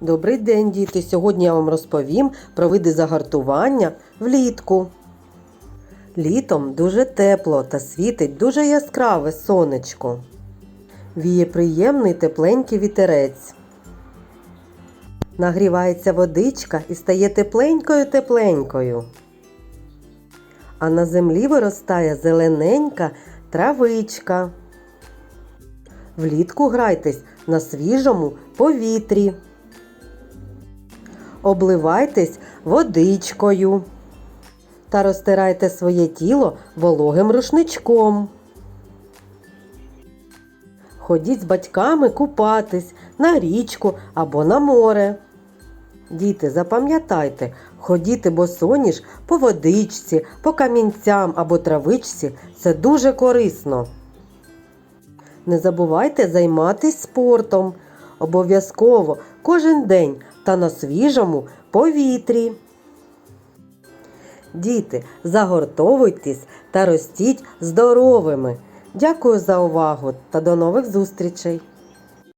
Добрий день, діти! Сьогодні я вам розповім про види загартування влітку. Літом дуже тепло та світить дуже яскраве сонечко. Віє приємний тепленький вітерець. Нагрівається водичка і стає тепленькою-тепленькою. А на землі виростає зелененька травичка. Влітку грайтесь на свіжому повітрі. Обливайтесь водичкою та розтирайте своє тіло вологим рушничком. Ходіть з батьками купатись на річку або на море. Діти, запам'ятайте, ходіти босоніж по водичці, по камінцям або травичці це дуже корисно. Не забувайте займатися спортом. Обов'язково кожен день та на свіжому повітрі. Діти, загортовуйтесь та ростіть здоровими. Дякую за увагу та до нових зустрічей!